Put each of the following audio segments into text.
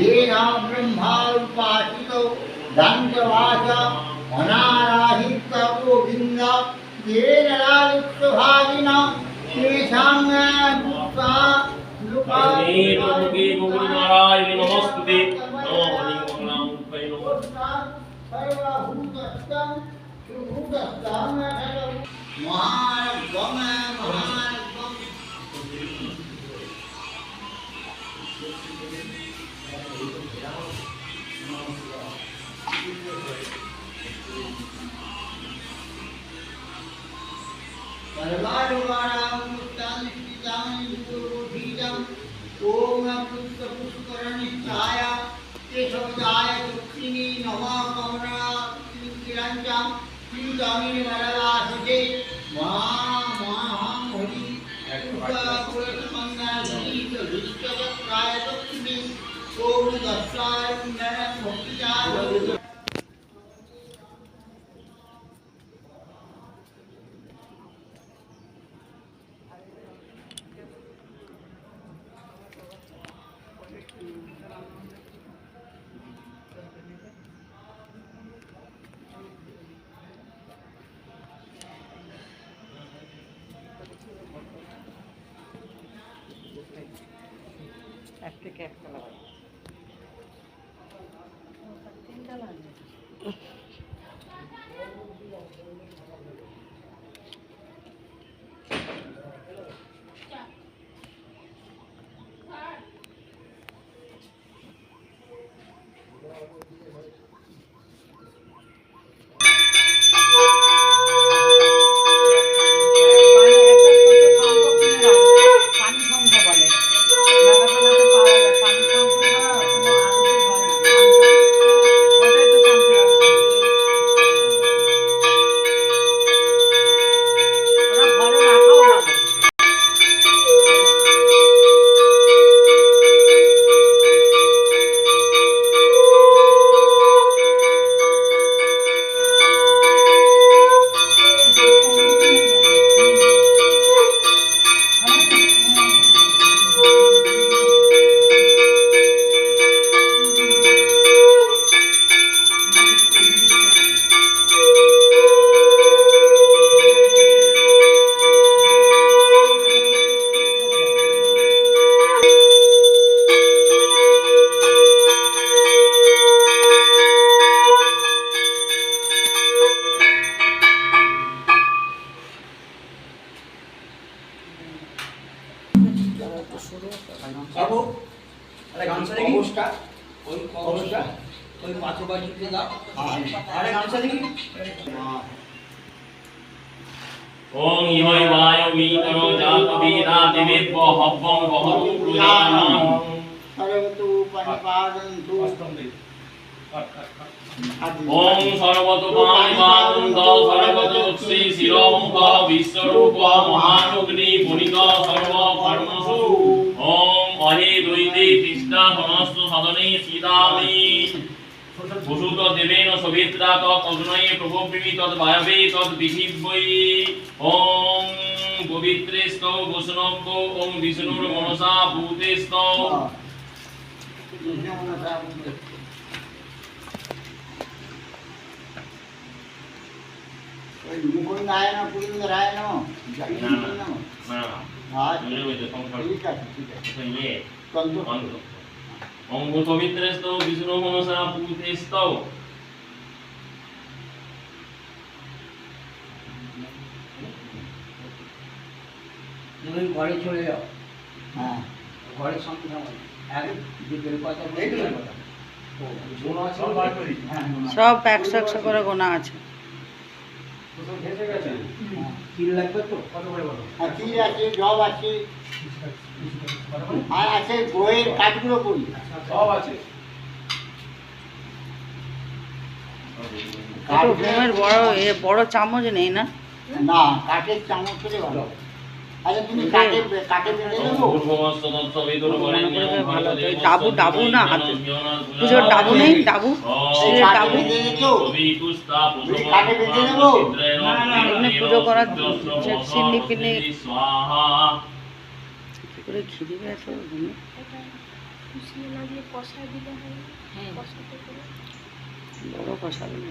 येना ब्रह्मा उपासितो दन्तवाचा अनाराहित गोविन्द येन रालिप्तभागिना तेषां गुप्ता लोके गोविन्दराय नमस्ते नमो हरिं नाम रूपै नमो महाभूतस्थं महाभूतस्थं महाभूतस्थं ओम पुष्प पुष्करणिष्ठाय केशवदाय दक्षिणी नमः कमना किरांचां श्रीजामिनी वरदासुजे महा महां हरि कुलकुलमङ्गलगीत विश्वप्राय दक्षिणी ओम दक्षाय नर quer que ela vai. ওং ইহৈ বায়ুমিতরো জাতবিদা দিবেব্য হব্বং বহতু প্রজানাং সরবতু পরিপালন্তু ওং সর্বতু পাণিপাদন্ত সর্বতু শ্রী শিরোমুখ বিশ্বরূপ মহানুগ্নি পুনিত সর্বকর্মসু ওং অহে দৈতে তৃষ্ণা সমস্ত সদনে সীতামি বসুত দেবেন সবিত্রা তৎ অগ্নয়ে প্রভবৃমি তৎ বায়বে তৎ বিধিব্বৈ ওং পবিত্রেস্তৌ বৈষ্ণব্য ওং বিষ্ণুর মনসা ভূতেস্তৌ ওই মুকুন্দায় না পুরিন্দরায় নম না না না আচ্ছা মনে হইতো সংসার ঠিক আছে ঠিক আছে তো ইয়ে তন্তু অন্ধ অঙ্গ পবিত্রেস্তৌ বিষ্ণু মনসা ভূতেস্তৌ তুমি ঘরে চলে যাও হ্যাঁ। ঘরের সঙ্গে করি। হ্যাঁ সব একশো একশো করে গোনা আছে। আচ্ছা। হ্যাঁ, আছে আছে। আর আছে করি। সব আছে? বড় বড় চামচ নেই না? না কাঠের চামচ হলে ভালো। ডাবু ডাবু না হাতে পুজোর ডাবু নেই ডাবু ডাবু পুজো করার সিন্নি কি করে খিদে গেছে ঘুমে কষা দিলে হয় কষাতে করে বড় কষাবে না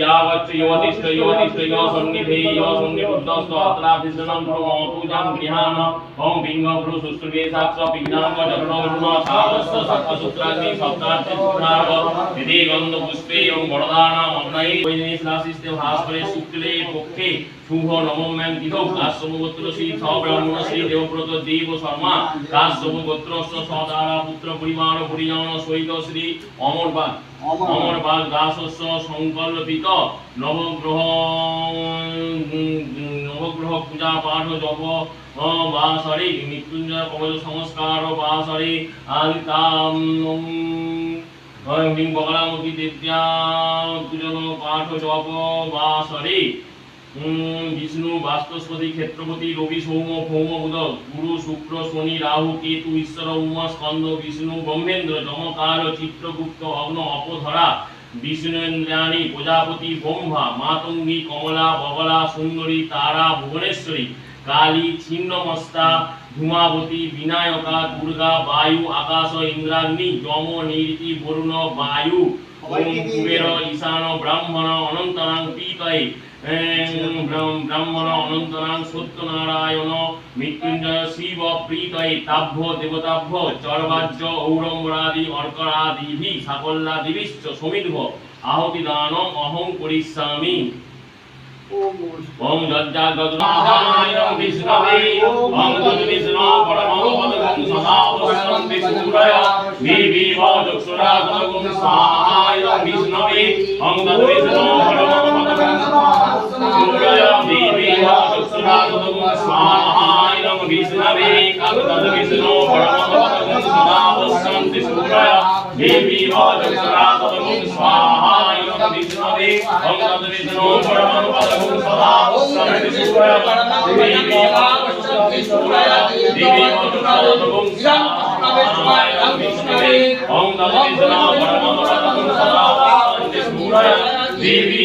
यावत् योनिश्च योनिश्च यो संनिधि यो संनिबुद्धस्तु अत्राभिसनं प्रमोतुजं गृहाण প্রমো পূজাম গৃহাণ ওম বিঙ্গ ভ্রু সুশ্রুগে সাক্ষ বিঘ্নাঙ্গ জগ্নগুণ সাহস্য সপ্তসূত্রাগ্নি সপ্তার্থে সুপ্রাগ দিদি গন্ধ পুষ্পে ওম বড়দানাম অগ্নয়ে বৈদিনী শ্লাসিস্তে ভাস্করে শুক্লে পক্ষে শুভ নবম্যাং তিথৌ কাশ্যপ গোত্র শ্রী ছ ব্রাহ্মণ শ্রী দেবব্রত দেব শর্মা কাশ্যপ গোত্রস্য সদারা পুত্র পরিবার পরিজন সহিত শ্রী অমরবাগ অমর। অমরবাগ দাসস্য সংকল্পিত নবগ্রহ নবগ্রহ পূজা পাঠ জপ বাসরে মৃত্যুঞ্জয় কবচ সংস্কার বাসরে আদিতাম হিং বগলামুখী দেব্যা পূজন পাঠ জপ বাসরে বিষ্ণু বাস্তস্পতি ক্ষেত্রপতি রবি সৌম ভৌম বুধ গুরু শুক্র শনি রাহু কেতু ঈশ্বর উমা স্কন্দ বিষ্ণু ব্রহ্মেন্দ্র যমকাল চিত্রগুপ্ত অগ্ন অপধরা বিষ্ণুন্দ্রাণী প্রজাপতি ব্রহ্মা, মাতঙ্গী কমলা, বগলা, সুন্দরী, তারা, ভুবনেশ্বরী। কালী ছিন্নমস্তা ধূমাবতী বিনায়কা দুর্গা বায়ু আকাশ ইন্দ্রাগ্নি যম নিরতি বরুণ বায়ু ওম কুবের ঈশান ব্রাহ্মণ অনন্তরাং পীতয়ে ব্রাহ্মণ অনন্তরাং সত্যনারায়ণ মৃত্যুঞ্জয় শিব প্রীতয়ে তাভ্য দেবতাভ্য চর্বাজ্য ঔরম্বরাদি অর্করাদিভি সাকল্যাদিবিশ্চ সমিধ আহতি দানম অহং করিষ্যামি ওম গং স্বাহায় বিষ্ণবে ওম ওম তদ্বিষ্ণু পরমং পদং সদা বসন্তি সূরয় দেবী ভজক্ষুরা গং স্বাহায় বিষ্ণবে ওম ওম তদ্বিষ্ণু পরমং পদং সদা বসন্তি সূরয় দেবী ভজক্ষুরা গং স্বাহায় বিষ্ণবে ওম তদ্বিষ্ণু পরমং পদং সদা বসন্তি সূরয় দেবী ভজক্ষুরা গং স্বাহায় বিষ্ণবে ওম তদ্বিষ্ণু পরমং পদং সদা বসন্তি সূরয় স্বাহায়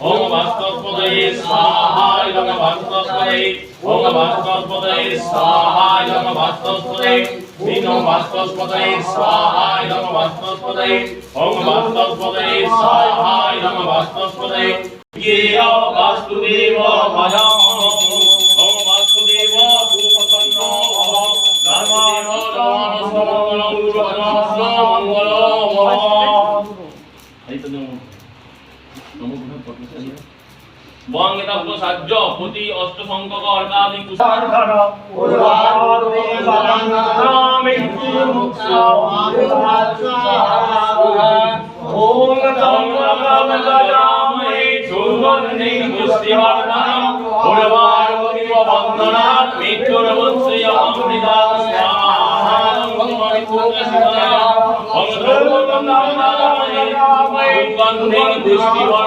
পরমং ভগবান বিষ্ণু ওম ভগবান সমন্বয় মঙ্গলো নমস্তুভ্যং সুপ্রীত ভবভাবকে জগত্তে গৃহগে হোম হোম কুরু অনেক ধর্মনা দেব বিত্তারিষ্ট নিবারণ আপনি উঠবেন না। মম ভেতরে ধুনো আছে ছেড়ে বঙ্গেতাব্য সাহায্য প্রতি অষ্ট সংখ্যক অর্গাদি কুষার পরমেশ্বর ও শিব প্রসন্ন হর হর মহাদেব শঙ্কর প্রসন্ন ভবন জয় রুদ্রেশ্বর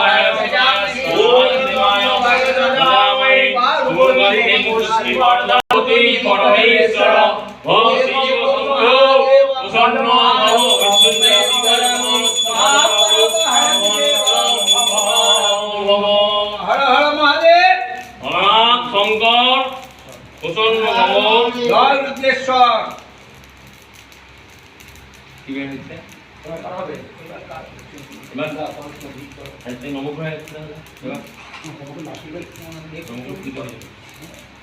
শ্রীবর্ধতি পরমেশ্বর ও শিব শম্ভো প্রসন্ন নমো বিষ্ণুতে শঙ্কর প্রসন্ন ভগবান জয় রুদ্রেশ্বর কি বের হচ্ছে নমগ্রহ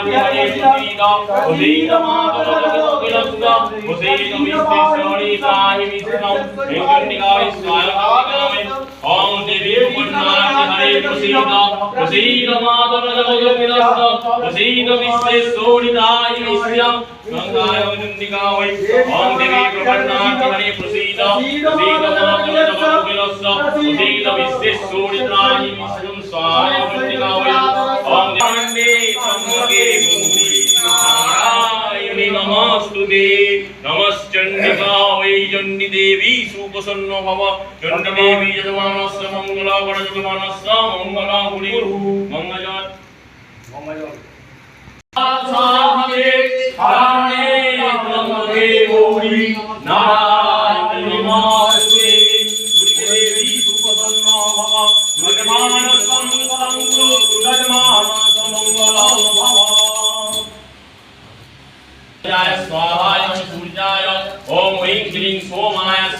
হুসেইন হুসেইন মাতরলোকিলস্য হুসেইন মিশ্রিসরি পাহি বিষ্ণু ভেঙ্কটনিকায় স্মারকাগমে ওম দেবী পন্নানি হরে হুসেইন হুসেইন মাতরলোকিলস্য হুসেইন মিশ্রিসরি পাহি বিষ্ণু গঙ্গায় নন্দিকায় ওম দেবী পন্নানি হরে হুসেইন হুসেইন মাতরলোকিলস্য হুসেইন মিশ্রিসরি পাহি বিষ্ণু स्वाहाय वन्दनिका वै ओम देवन्दे त्र्यम्बके गौरी नारायणे नमस्तुते नमश्चण्डिका वै चण्डी देवी सुप्रसन्न भव चण्डी देवी यजमानस्य मङ्गला वरजमानस्य मङ्गला गुणि मङ्गल स्वाहाये हरणे त्र्यम्बके गौरी नारायणे सोमाय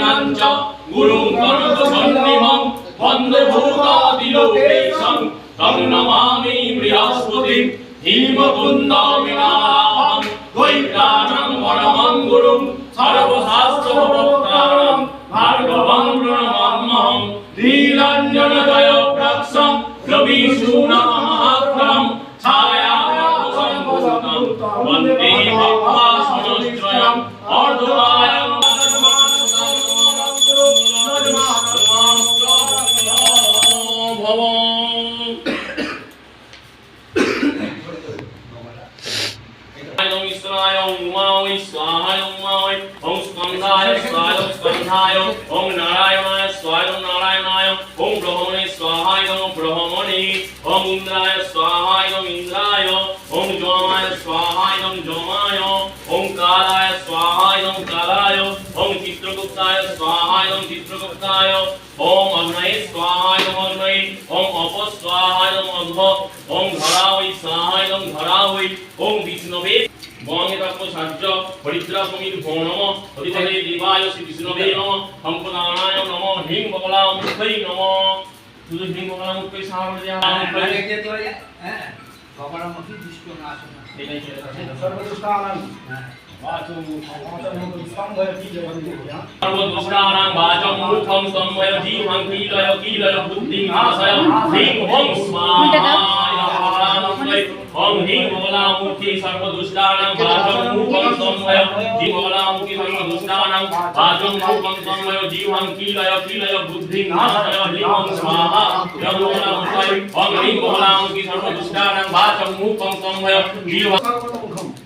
দক্ষিণাং গুরুং করত সন্নিমং বন্দে ভূতাদিলোকেশং তং নমামি বৃহস্পতিম হিমকুন্দামিনারাভাং দৈত্যানাং পরমং গুরুং সর্বশাস্ত্র প্রবক্তানাং ঈশ্বরায় ওম উমায় স্বাহায় উমায় ওম স্কন্ধায় স্বায় ওম স্কন্ধায় ওম নারায়ণায় স্বায় ওম নারায়ণায় ওম ব্রহ্মণে স্বাহায় ওম ব্রহ্মণে ওম ইন্দ্রায় স্বাহায় ওম ইন্দ্রায় ওম যমায় স্বাহায় ওম যমায় ওম কালায় স্বাহায় ওম কালায় ওম চিত্রগুপ্তায় স্বাহায় ওম চিত্রগুপ্তায় ওম অগ্নয়ে স্বাহায় ওম অগ্নয়ে ওম অপস্বাহায় ওম অগ্ভ ওম ধরাওই স্বাহায় ওম গঙ্গে তত্ত্ব সাহায্য হরিদ্রা সমীর ভো নম। হরিধরে দেবায় শ্রী বিষ্ণবে নম। সম্পদানায় নম। হিং বগলা মুখৈ নম। শুধু হিং বগলা মুখৈ সাহায্য হ্যাঁ। না এটাই কীলয় বুদ্ধিং নাশয় হিং হিং বগলামুখী সর্বদুষ্টানাং বাচং মুখং স্তম্ভয় জীবগলামুখী সর্বদুষ্টানাং বাচং মুখং স্তম্ভয় জীবং কীলয় কীলয় বুদ্ধিং নাশয় হিং স্বাহা। বগলামুখী ওং হিং বগলামুখী সর্বদুষ্টানাং বাচং মুখং স্তম্ভয় জীবং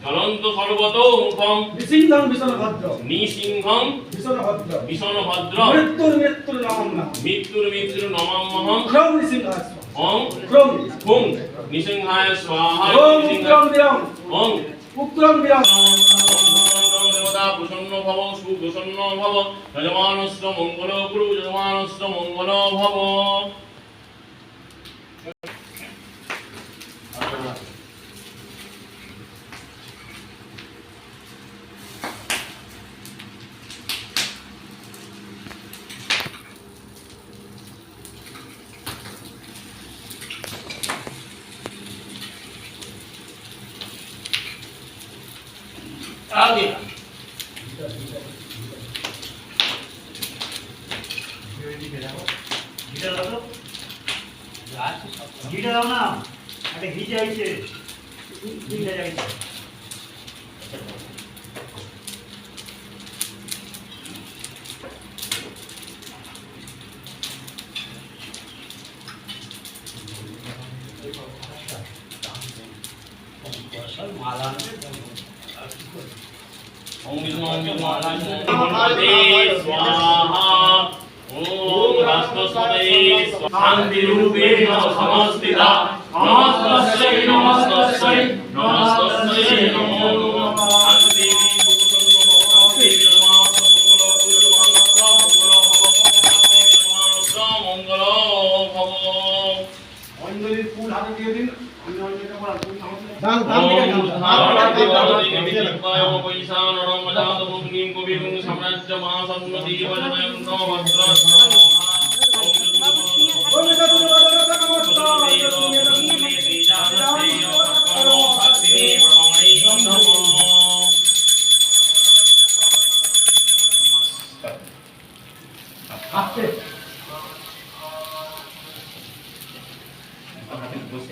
জ্বলন্ত সর্বতো মুখম বিসিংহং বিষ্ণভদ্র নিসিংহম বিষ্ণভদ্র বিষ্ণভদ্র মৃত্যুর মৃত্যুর নাম নাম। মৃত্যুর মৃত্যুর নমামহম ক্রম নৃসিংহাস্ম ওম ক্রম হুম নিসিংহায় স্বাহা ওম উগ্রম বিরম ওম উগ্রম বিরম প্রসন্ন ভব সুপ্রসন্ন ভব যজমানস্য মঙ্গল গুরু যজমানস্য মঙ্গল ভব আগে ঘিটা দাও না একটা ঘি চাইছে ঘিটা চাইছে মালা ওম রূপে সমস্থিতা নমস্তস্যৈ নমস্তস্যৈ নমস্তস্যৈ নমো অঞ্জলির ফুল হাতে দিয়ে দিন আমি অঞ্জলিটা করার ফুল আমাকে দান দান দিকে দাও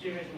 ঠিক আছে